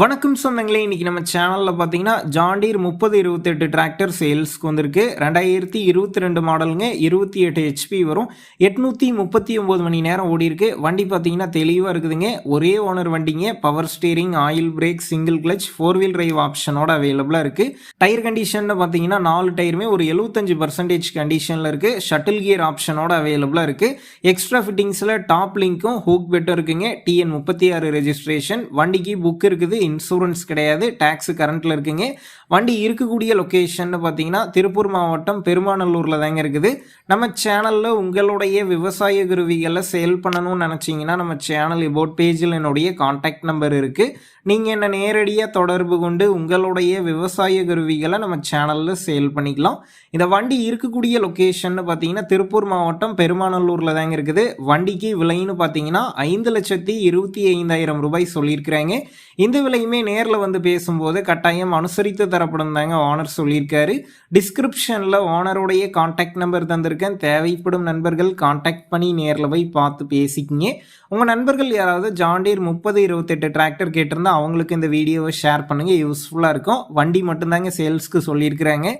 வணக்கம் சொந்தங்களே இன்றைக்கி நம்ம சேனலில் பார்த்தீங்கன்னா ஜாண்டீர் முப்பது இருபத்தெட்டு டிராக்டர் சேல்ஸ்க்கு வந்திருக்கு. ரெண்டாயிரத்தி இருபத்தி ரெண்டு மாடலுங்க இருபத்தி எட்டு ஹெச்பி வரும். எட்நூற்றி முப்பத்தி ஒம்பது மணி நேரம் ஓடிருக்கு வண்டி பார்த்தீங்கன்னா தெளிவாக இருக்குதுங்க. ஒரே ஓனர் வண்டிங்க. Power steering oil brake single clutch four wheel drive ஆப்ஷனோட அவைலபிளாக இருக்குது டயர் கண்டிஷனில் பார்த்தீங்கன்னா நாலு டயருமே ஒரு எழுபத்தஞ்சு பர்சன்டேஜ் கண்டிஷனில் இருக்குது ஷட்டில் கியர் ஆப்ஷனோட அவைலபிளாக இருக்குது எக்ஸ்ட்ரா ஃபிட்டிங்ஸில் டாப் லிங்க்கும் ஹூக் பெட்டும் இருக்குங்க. டிஎன் முப்பத்தி ஆறு ரெஜிஸ்ட்ரேஷன் வண்டிக்கு புக் இருக்குது. இன்சூரன்ஸ் கிடையாது டேக்ஸ் கரண்ட்டில் இருக்குங்க. வண்டி இருக்கக்கூடிய லொக்கேஷன் பார்த்தீங்கன்னா திருப்பூர் மாவட்டம் பெருமாநல்லூரில் தாங்க இருக்குது. நம்ம சேனலில் உங்களுடைய விவசாய குருவிகளை சேல் பண்ணணும்னு நினச்சிங்கன்னா நம்ம சேனல் இபோட் பேஜில் என்னுடைய காண்டாக்ட் நம்பர் இருக்குது நீங்கள் என்ன நேரடியாக தொடர்பு கொண்டு உங்களுடைய விவசாய கருவிகளை நம்ம சேனலில் சேல் பண்ணிக்கலாம். இந்த வண்டி இருக்கக்கூடிய லொக்கேஷன் பார்த்தீங்கன்னா திருப்பூர் மாவட்டம் பெருமாநல்லூரில் தாங்க இருக்குது. வண்டிக்கு விலைன்னு பார்த்தீங்கன்னா ஐந்து லட்சத்தி இருபத்தி ஐந்தாயிரம் ரூபாய் சொல்லியிருக்கிறாங்க. இந்த ரெண்டுலையுமே நேரில் வந்து பேசும்போது கட்டாயம் அனுசரித்து தரப்படும் தாங்க ஓனர் சொல்லியிருக்காரு. டிஸ்கிரிப்ஷனில் ஓனருடைய காண்டாக்ட் நம்பர் தந்திருக்கேன். தேவைப்படும் நண்பர்கள் காண்டாக்ட் பண்ணி நேரில் போய் பார்த்து பேசிக்கிங்க. உங்கள் நண்பர்கள் யாராவது ஜாண்டீர் முப்பது இருபத்தெட்டு டிராக்டர் கேட்டிருந்தா அவங்களுக்கு இந்த வீடியோவை ஷேர் பண்ணுங்கள் யூஸ்ஃபுல்லாக இருக்கும். வண்டி மட்டும்தாங்க சேல்ஸ்க்கு சொல்லியிருக்கிறாங்க.